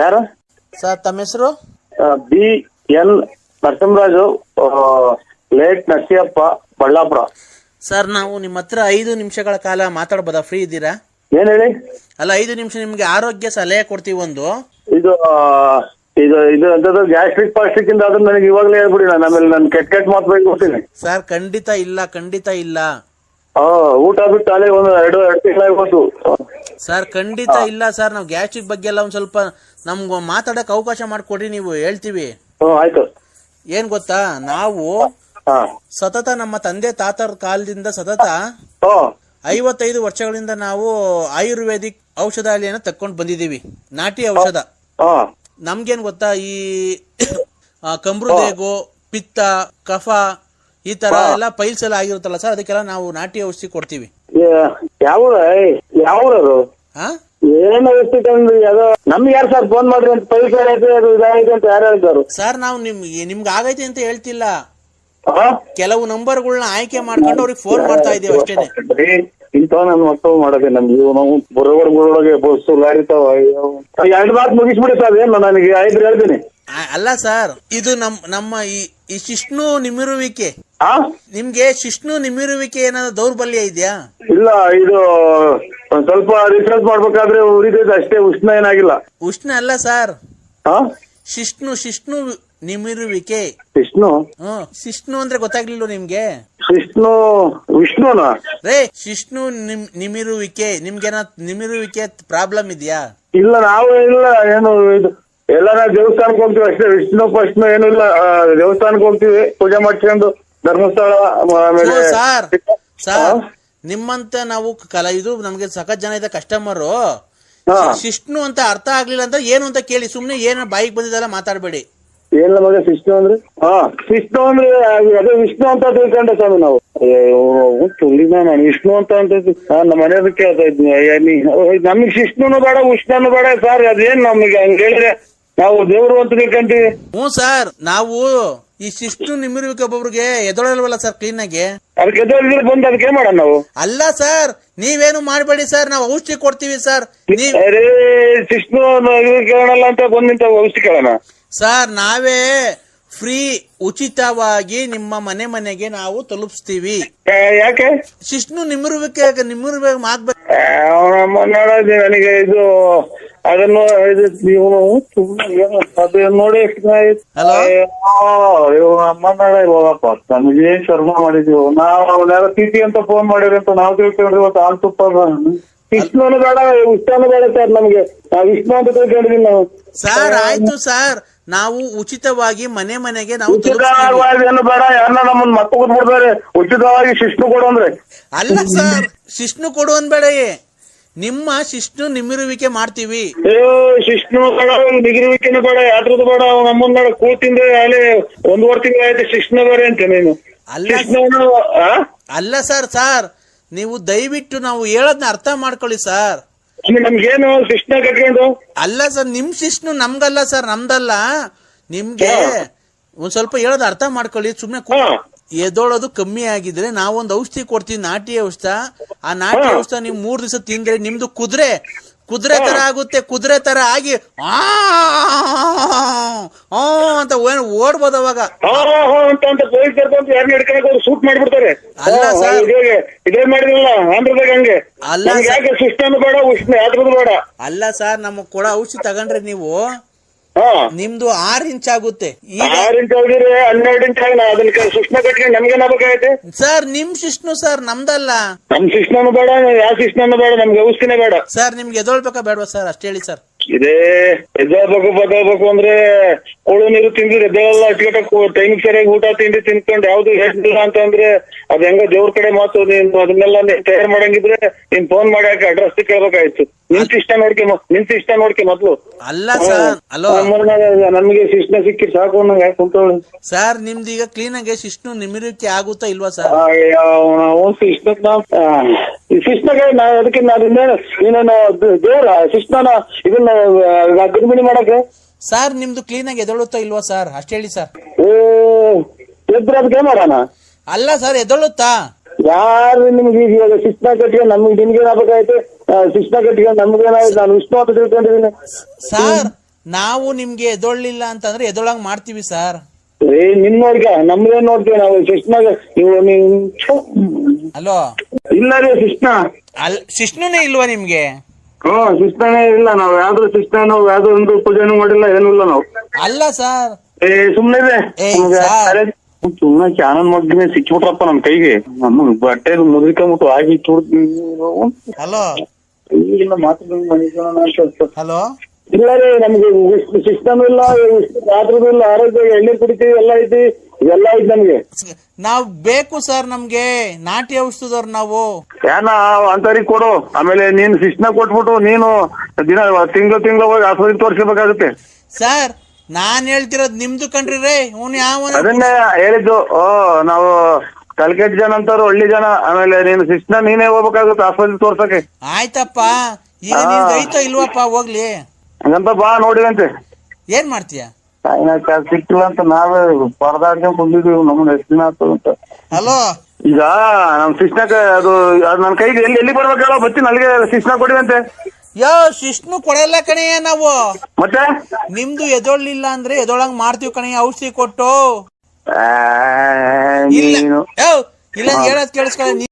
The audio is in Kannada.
ಯಾರು? ಸರ್ ತಮ್ಮ ಹೆಸರು? B L Narasimharaju late Narasiyappa Ballapura. Sir ನಾವು ನಿಮ್ಮ ಹತ್ರ ಐದು ನಿಮಿಷಗಳ ಕಾಲ ಮಾತಾಡ್ಬೋದಾ? ಫ್ರೀ ಇದ್ದೀರಾ? ಏನ್ ಹೇಳಿ? ಅಲ್ಲ ಐದು ನಿಮಿಷ ನಿಮ್ಗೆ ಆರೋಗ್ಯ ಸಲಹೆ ಕೊಡ್ತೀವಿ ಒಂದು. ಇದು ಇದು ಇದು ಎಂತದ್ದು ಗ್ಯಾಸ್ಟ್ರಿಕ್ ಪಾಸ್ಟ್ರಿಕ್ ಇಂದ ಅದನ್ನ ನನಗೆ ಇವಾಗಲೇ ಹೇಳ್ಬಿಡಿ ನಾನು ಆಮೇಲೆ ನಾನು ಕೆಟ್ಟ ಕೆಟ್ಟ ಮಾತು ಬೈಕ್ ಕೊಡ್ತೀನಿ. ಸರ್ ಖಂಡಿತ ಇಲ್ಲ ಖಂಡಿತ ಇಲ್ಲ. ಹಾ ಊಟ ಬಿಟ್ಟು ಅಲ್ಲೇ ಒಂದು ಎರಡು ಎರಡು ತಿಂಗಳಾಗಿ ಬಂತು ಸರ್ ಖಂಡಿತ ಇಲ್ಲ ಸರ್ ನಾವು ಗ್ಯಾಸ್ಟ್ರಿಕ್ ಬಗ್ಗೆ ಎಲ್ಲ ಒಂದು ಸ್ವಲ್ಪ ನಮ್ಗೆ ಮಾತಾಡಕ್ಕೆ ಅವಕಾಶ ಮಾಡಿಕೊಡಿ ನೀವು ಹೇಳ್ತೀವಿ. ಆಯ್ತು. ಏನ್ ಗೊತ್ತಾ? ನಾವು ಹಾ. ಸತತ ನಮ್ಮ ತಂದೆ ತಾತರ ಕಾಲದಿಂದ ಸತತ ಐವತ್ತೈದು ವರ್ಷಗಳಿಂದ ನಾವು ಆಯುರ್ವೇದಿಕ್ ಔಷಧಾಲಯನ ತಕ್ಕೊಂಡು ಬಂದಿದೀವಿ ನಾಟಿ ಔಷಧ. ಹಾ. ನಮ್ಗೇನ್ ಗೊತ್ತಾ ಈ ಕಂಬ್ರು ಕಮ್ರುದೇಗು ಪಿತ್ತ ಕಫ ಈ ತರ ಎಲ್ಲ ಪೈಲ್ಸ್ ಎಲ್ಲ ಆಗಿರುತ್ತಲ್ಲ ಸರ್ ಅದಕ್ಕೆಲ್ಲ ನಾವು ನಾಟಿ ಔಷಧಿ ಕೊಡ್ತೀವಿ. ಯಾವ ಯಾವ್ದೋ ನಮ್ಗೆ ಯಾರು ಸರ್ ಫೋನ್ ಮಾಡ್ರಿ ಅಂತ ಪೈಸೆ ಐತೆ ಅದು ಇದಾಗೈತೆ ಅಂತ ಯಾರು ಹೇಳಿದ್ರು ಸರ್ ನಾವು ನಿಮ್ ನಿಮ್ಗೆ ಆಗೈತೆ ಅಂತ ಹೇಳ್ತಿಲ್ಲ. ಕೆಲವು ನಂಬರ್ಗಳನ್ನ ಆಯ್ಕೆ ಮಾಡ್ಕೊಂಡು ಅವ್ರಿಗೆ ಫೋನ್ ಮಾಡ್ತಾ ಇದೀವಿ ಅಷ್ಟೇನೆ. ಬರೀ ನಾನು ನನ್ನ ಮಕ್ಕಳು ಮಾಡೋದೆ. ನಮ್ಗೆ ನಾವು ಬರೋಳಗೆ ಬಸ್ಸು ಲಾರಿ ತಾವ ಎರಡು ಮಾತು ಮುಗಿಸ್ಬಿಡಿ ಸರ್ ಏನು ನನಗೆ ಐದು ಹೇಳ್ತೀನಿ. ಆ- ಅಲ್ಲ ಸರ್ ಇದು ನಮ್ ನಮ್ಮ ಈ- ಈ ಶಿಷ್ಣು ನಿಮಿರುವಿಕೆ. ಹಾ ನಿಮ್ಗೆ ಶಿಷ್ಣು ನಿಮಿರುವಿಕೆ ಏನಾದ್ರು ದೌರ್ಬಲ್ಯ ಇದೆಯಾ? ಇಲ್ಲ ಇದು ಒಂದ್ ಸ್ವಲ್ಪ ರಿಸರ್ಚ್ ಮಾಡ್ಬೇಕಾದ್ರೆ ಉರಿದ ಅಷ್ಟೇ ಉಷ್ಣ ಏನಾಗಿಲ್ಲ. ಉಷ್ಣ ಅಲ್ಲ ಸರ್. ಹಾ ಶಿಷ್ಣು ಶಿಷ್ಣು ನಿಮಿರುವಿಕೆ. ವಿಷ್ಣು. ಹ್ಮ್ ಶಿಷ್ಣು ಅಂದ್ರೆ ಗೊತ್ತಾಗ್ಲಿಲ್ಲ ನಿಮ್ಗೆ? ವಿಷ್ಣು ವಿಷ್ಣುನಾ? ರೇ ಶಿಷ್ಣು ನಿಮ್ ನಿಮಿರುವಿಕೆ ನಿಮ್ಗೇನ ನಿಮಿರುವಿಕೆ ಪ್ರಾಬ್ಲಮ್ ಇದೆಯಾ? ಇಲ್ಲ ನಾವು ಇಲ್ಲ ಏನು ಇದು ಎಲ್ಲ ನಾವು ದೇವಸ್ಥಾನಕ್ಕೆ ಹೋಗ್ತೀವಿ ಅಷ್ಟೇ ವಿಷ್ಣು ಪಶ್ನು ಏನು ಇಲ್ಲ ಆ, ದೇವಸ್ಥಾನಕ್ಕೆ ಹೋಗ್ತೀವಿ ಪೂಜೆ ಮಾಡ್ಕೊಂಡು ಧರ್ಮಸ್ಥಳ ಆಮೇಲೆ ಸರ್ ಸರ್ ಹಾ? ನಿಮ್ಮಂತ ನಾವು ಕಲ ಇದು ನಮ್ಗೆ ಸಖತ್ ಜನ ಇದೆ ಕಸ್ಟಮರು ಹಾ. ಶಿಷ್ಣು ಅಂತ ಅರ್ಥ ಆಗ್ಲಿಲ್ಲ ಅಂತ ಏನು ಅಂತ ಕೇಳಿ ಸುಮ್ನೆ ಏನೋ ಬಾಯಿಗೆ ಬಂದಿದ್ದಲ್ಲ ಮಾತಾಡ್ಬೇಡಿ. ಏನ್ ನಮಗೆ ಶಿಷ್ಣು ಅಂದ್ರೆ? ಹಾ. ಶಿಷ್ಣು ಅಂದ್ರೆ ಅದೇ ವಿಷ್ಣು ಅಂತ ತಿಳ್ಕೊಂಡೆ ಸ್ವಾಮಿ ನಾವು. ತುಳಿನ ನಾನು ವಿಷ್ಣು ಅಂತ ಅಂತ ನಮ್ಮ ಮನೆಯದಕ್ಕೆ ಕೇಳ್ತಾ ಇದ್ನಿ. ಅಯ್ಯ, ನೀ- ಓಯ್, ನಮ್ಗೆ ಶಿಷ್ಣುನು ಬೇಡ ಉಷ್ಣನು ಬೇಡ ಸರ್ ಅದೇನ್ ನಮಗೆ? ಹಂಗ ಹೇಳಿದ್ರೆ ನಾವು ದೇವ್ರು ಅಂತ ತಿಳ್ಕೊಂತೀವಿ. ಹ್ಞೂ ಸರ್ ನಾವು ನಿಮಿರುವಿಕೆ ಒಬ್ಬೊಬ್ರಿಗೆ ಎದೊಳಲ್ವಲ್ಲ ಸರ್ ಕ್ಲೀನ್ ಆಗಿ? ಅದಕ್ಕೆ ಎದುರು ಬಂದು ಅದಕ್ಕೆ ಮಾಡೋಣ ನಾವು? ಅಲ್ಲ ಸರ್ ನೀವೇನು ಮಾಡಬೇಡಿ ಸರ್ ನಾವು ಔಷಧಿ ಕೊಡ್ತೀವಿ ಸರ್. ನೀವ್ ಅರೇ ಶಿಷ್ಣು ಇದು ಅಂತ ಬಂದ್ ನಿಂತ ಔಷಧಿ ಕೇಳೋಣ. ಸರ್ ನಾವೇ ಫ್ರೀ ಉಚಿತವಾಗಿ ನಿಮ್ಮ ಮನೆ ಮನೆಗೆ ನಾವು ತಲುಪಿಸ್ತೀವಿ. ಯಾಕೆ? ಶಿಷ್ಣು ನಿಮ್ಮರ್ಬೇಕು ನಿಮ್ಮರ್ಬೇಕು ಮಾಗ್ಬೇಕು ಅವನ ನೋಡೋದು ನನಗೆ ಇದು ಅದನ್ನು ಇದು ಏನು ಅದು ನೋಡಿ? Hello? ಹೋಗಪ್ಪ ನಮಗೆ ಏನ್ ಶರ್ಮ ಮಾಡಿದೀವಿ ನಾವು ಅವನ್ಯಾರ ಟಿಟಿ ಅಂತ ಫೋನ್ ಮಾಡಿರಿ ಅಂತ ನಾವು ತಿಳ್ಕೊಂಡ್ರಿ ಇವತ್ತು ಆಲ್ ತುಪ್ಪ ವಿಷ್ಣುನು ಬೇಡ ವಿಷ್ಣುನು ಬೇಡ ಸರ್ ನಮ್ಗೆ. ನಾವು ವಿಷ್ಣು ಅಂತ ತಿಳ್ಕೊಂಡಿದೀವಿ ನಾವು. ಸರ್ ಆಯ್ತು ಸರ್. ನಾವು ಉಚಿತವಾಗಿ ಮನೆ ಮನೆಗೆ ನಾವು ಉಚಿತವಾಗಿ ಏನು ಬೇಡ ಯಾರನ್ನ ನಮ್ಮನ್ನ ಮತ್ತೆ ಕೂತ್ಬಿಡ್ತಾರೆ ಉಚಿತವಾಗಿ ಶಿಷ್ಣು ಕೊಡು ಅಂದ್ರೆ. ಅಲ್ಲ ಸರ್ ಶಿಷ್ಣು ಕೊಡು ಅನ್ಬೇಡ ನಿಮ್ಮ ಶಿಷ್ಣು ನಿಮಿರುವಿಕೆ ಮಾಡ್ತೀವಿ. ಏ ಶಿಷ್ಣು ಬೇಡ ನಿಗಿರುವಿಕೆನು ಬೇಡ ಯಾತ್ರದ್ದು ಬೇಡ. ಅವ್ನು ನಮ್ಮನ್ನ ನೋಡ ಕೂತಿಂದ ಅಲ್ಲಿ ಒಂದೂವರೆ ತಿಂಗಳು ಆಯ್ತು ಶಿಷ್ಣು ಬೇರೆ ಅಂತ ನೀನು. ಅಲ್ಲ? ಅಲ್ಲ ಸರ್ ಸರ್ ನೀವು ದಯವಿಟ್ಟು ನಾವು ಹೇಳೋದ್ನ ಅರ್ಥ ಮಾಡ್ಕೊಳ್ಳಿ ಸರ್. ಅಂದ್ರೆ ನಮ್ಗೇನು ಕಟ್ಕೊಂಡು? ಅಲ್ಲ ಸರ್ ನಿಮ್ ಶಿಷ್ಣು ನಮ್ಗಲ್ಲ ಸರ್ ನಮ್ದಲ್ಲ. ನಿಮ್ಗೆ ಒಂದ್ ಸ್ವಲ್ಪ ಹೇಳೋದು ಅರ್ಥ ಮಾಡ್ಕೊಳ್ಳಿ. ಸುಮ್ನೆ ಕೂ- ಹಾ. ಎದೋಳೋದು ಕಮ್ಮಿ ಆಗಿದ್ರೆ ನಾವೊಂದು ಔಷಧಿ ಕೊಡ್ತೀವಿ ನಾಟಿ ಔಷಧ. ಆ ನಾಟಿ. ಔಷಧ ನೀವು ಮೂರ್ ದಿವಸ ತಿಂದ್ರೆ ನಿಮ್ದು ಕುದುರೆ ಕುದುರೆ ತರ ಆಗುತ್ತೆ ಕುದುರೆ ತರ ಆಗಿ ಆ ಅಂತ ಏನ್ ಓಡ್ಬೋದು ಅವಾಗ ಅಂತ ಅಂತ ಪೊಲೀಸ್ ಯಾರನ್ನ ಹಿಡ್ಕೊಳಕ್ ಅವ್ರು ಶೂಟ್ ಮಾಡ್ಬಿಡ್ತಾರೆ ಅಲ್ಲ ಸರ್. ಇದೇ ಇದೇ ಮಾಡಿದ್ರಲ್ಲ ಆಂಧ್ರದಾಗ ಹಂಗೆ ಅಲ್ಲ ಯಾಕೆ ಬೇಡ ಉಷ್ಣ ಯಾತ್ರದ್ದು ಬೇಡ ಅಲ್ಲ ಸರ್ ನಮಗ್ ಕೊಡೋ ಔಷಧಿ ತಗೊಂಡ್ರಿ ನೀವು ನಿಮ್ದು ಆರ್ ಇಂಚ್ ಆಗುತ್ತೆ. ಈಗ ಆರ್ ಇಂಚ್ ಹೋಗಿದ್ರೆ ಹನ್ನೆರಡು ಇಂಚ್ ಆಗಿ ನಾ ಅದನ್ನ ಶಿಷ್ಣ ಕಟ್ಕೊಂಡು ನಮ್ಗೇನ್ ಸರ್ ನಿಮ್ ಶಿಷ್ಣು ಸರ್ ನಮ್ದಲ್ಲ. ನಮ್ ಶಿಷ್ಣನು ಬೇಡ ಯಾವ ಶಿಷ್ಣನು ಬೇಡ ನಮ್ಗೆ ಔಷಧಿನೇ ಬೇಡ. ಸರ್ ನಿಮ್ಗೆ ಎದೊಳ್ಬೇಕಾ ಬೇಡವಾ ಸರ್? ಅಷ್ಟೇ ಹೇಳಿ ಸರ್. ಇದೇ ಎದ್ದೇಳ್ಬೇಕು ಬದಲ್ಬೇಕು ಅಂದ್ರೆ ಕೊಳು ನೀರು ತಿಂದ್ರೆ ಎದ್ದೇಳಲ್ಲ ಅಟ್ಕಟ್ಟಕ್ ಟೈಮ್ ಸರಿಯಾಗಿ ಊಟ ತಿಂಡಿ ತಿನ್ಕೊಂಡು ಯಾವ್ದು ಹೇಳ್ತಿಲ್ಲ ಅಂತ ಅಂದ್ರೆ ಅದ್ ಹೆಂಗ ದೇವ್ರ ಕಡೆ ಮಾತು ನೀನ್ ಅದನ್ನೆಲ್ಲ ನೀನ್ ತಯಾರು ಮಾಡಂಗಿದ್ರೆ ನೀನ್ ಫೋನ್ ಮಾಡಿ ಹಾಕಿ ಅಡ್ರೆಸ್ ಕೇಳ್ಬೇಕಾಯ್ತು. ನಿಂತ ಇಷ್ಟ ನೋಡ್ಕೆ ನಿಂತ ಇಷ್ಟ ನೋಡ್ಕೆ ಮೊದ್ಲು. ಅಲ್ಲ ಸರ್ ಅಲೋ. ನಮ್ಗೆ ಶಿಷ್ಟ ಸಿಕ್ಕಿ ಸಾಕು ಅನ್ನೋ ಯಾಕೆ ಕುಂತವಳು ಸರ್ ನಿಮ್ದು ಈಗ ಕ್ಲೀನ್ ಆಗಿ ಶಿಷ್ಣು ನಿಮಿರಿಕೆ ಆಗುತ್ತಾ ಇಲ್ವಾ ಸರ್ ಅವ್ನು ನಾವು ಶಿಷ್ಟಗೆ ನಾವು ಅದಕ್ಕೆ ನಾನು ನೀನೇನು ದೇವ್ರ ಶಿಷ್ಟನ ಇದನ್ನ ಗರ್ಭಿಣಿ ಮಾಡಕ್ಕೆ? ಸರ್ ನಿಮ್ದು ಆಗಿ ಎದೊಳುತ್ತಾ ಇಲ್ವಾ ಸರ್ ಅಷ್ಟೇ ಹೇಳಿ ಸರ್ ಎದ್ರ ಅದಕ್ಕೆ ಮಾಡೋಣ? ಅಲ್ಲ ಸರ್ ಎದೊಳುತ್ತಾ ಯಾರು ನಿಮ್ಗೆ ಈಗ ಇವಾಗ ಶಿಸ್ನ ಕಟ್ಟಿಗೆ ನಮ್ಗೆ ನಿಮ್ಗೆ ಏನಾಗಬೇಕಾಯ್ತು? ಶಿಸ್ನ ಕಟ್ಟಿಗೆ ನಮ್ಗೇನಾಯ್ತು ನಾನು ವಿಷ್ಣು ಅಂತ ತಿಳ್ಕೊಂಡಿದ್ದೀನಿ. ಸರ್ ನಾವು ನಿಮ್ಗೆ ಎದೊಳ್ಳಿಲ್ಲ ಅಂತಂದ್ರೆ ಎದೊಳಂಗ್ ಮಾಡ್ತೀವಿ ಸರ್ ಏ ನಿಮ್ಮವ್ರಿಗೆ ನಮ್ದೇ ನೋಡ್ತೀವಿ ನಾವು. ಶಿಷ್ಣಾಗ ನೀವು ನೀವು. ಅಲೋ? ಇಲ್ಲ ರೀ ಶಿಷ್ಣ ಅಲ್ ಶಿಷ್ಣುನೇ ಇಲ್ವಾ ನಿಮ್ಗೆ? ಹ್ಮ್ ಶಿಷ್ಣನೇ ಇಲ್ಲ. ನಾವು ಯಾವ್ದು ಶಿಷ್ಣ ನಾವು ಯಾವ್ದು ಒಂದು ಪೂಜೆನೂ ಮಾಡಿಲ್ಲ ಏನೂ ಇಲ್ಲ ನಾವು. ಅಲ್ಲ ಸರ್. ಏ ಸುಮ್ನೆ ನಮ್ಗೆ ಸಾರ್. ಸುಮ್ನೆ ಚಾನಲ್ ಮಾಡಿದ್ರೆ ಸಿಕ್ಕಿಬಿಟ್ರಪ್ಪ ನಮ್ ಕೈಗೆ. ನಮ್ಮ ಬಟ್ಟೆ ಮುದ್ರಿಕೊಂಬಿಟ್ಟು ಆಗಿ ಹಲೋ? ಇಲ್ಲ ಮಾತು ಹಲೋ? ಇಲ್ಲ ರೀ ನಮ್ಗೆ ಸಿಸ್ಟಮ್ ಇಲ್ಲ ಬಾತ್ರೂಮ್ ಇಲ್ಲ ಆರೋಗ್ಯ ಎಣ್ಣೆ ಕುಡಿತೀವಿ ಎಲ್ಲ ಐತಿ ಎಲ್ಲ ಐತಿ ನಮ್ಗೆ. ನಾವ್ ಬೇಕು ಸರ್ ನಮ್ಗೆ ನಾಟಿ ಔಷಧದವ್ರು ನಾವು. ಏನ ಅಂತರಿ ಕೊಡು. ಆಮೇಲೆ ನೀನ್ ಶಿಕ್ಷಣ ಕೊಟ್ಬಿಟ್ಟು ನೀನು ದಿನ ತಿಂಗಳು ತಿಂಗಳು ಹೋಗಿ ಆಸ್ಪತ್ರೆ ತೋರಿಸ್ಬೇಕಾಗುತ್ತೆ ಸರ್ ನಾನ್ ಹೇಳ್ತಿರೋದ್ ನಿಮ್ದು ಕಣ್ರಿ ರೇ ಅವ್ನು ಯಾವ ಅದನ್ನೇ ಹೇಳಿದ್ದು. ಓ ನಾವು ಕಲ್ಕೆಟ್ ಜನ ಅಂತಾರು ಹಳ್ಳಿ ಜನ. ಆಮೇಲೆ ನೀನು ಶಿಕ್ಷಣ ನೀನೇ ಹೋಗ್ಬೇಕಾಗುತ್ತೆ ಆಸ್ಪತ್ರೆ ತೋರ್ಸಕ್ಕೆ. ಆಯ್ತಪ್ಪ. ಈಗ ನಿನ್ಗೆ ಐತೋ ಇಲ್ವಪ್ಪ ಹೋಗ್ಲಿ. ಹಂಗಂತ ಬಾ ನೋಡಿದಂತೆ ಏನ್ ಮಾಡ್ತೀಯ? ಸಿಕ್ಕಿಲ್ಲ ಅಂತ ನಾವೇ ಪರದಾಡ್ಕೊಂಡ್ ಬಂದಿದ್ವಿ ನಮ್ಮನ್ನ ಎಷ್ಟು ದಿನ ಅಂತ. ಹಲೋ? ಈಗ ನಮ್ ಶಿಸ್ನಕ್ಕೆ ಅದು ಅದು ನನ್ನ ಕೈಗೆ ಎಲ್ಲಿ ಎಲ್ಲಿ ಬರ್ಬೇಕು ಹೇಳೋ ಬರ್ತೀನಿ ನನಗೆ ಶಿಷ್ಣ ಕೊಡಿದಂತೆ ಯೋ ಶಿಷ್ಣು ಕೊಡಲ್ಲ ಕಣಯ್ಯ ನಾವು. ಮತ್ತೆ? ನಿಮ್ದು ಎದೊಳ್ಳಿಲ್ಲ ಅಂದ್ರೆ ಎದೊಳಂಗ್ ಮಾಡ್ತೀವಿ ಕಣಯ್ಯ ಔಷಧಿ ಕೊಟ್ಟು. ಆ, ಇಲ್ಲ. ನೀನು. ಯೋ ಇಲ್ಲ ಹೇಳದ್ ಕೇಳಿಸ್ಕೊಳ್ಳಿ.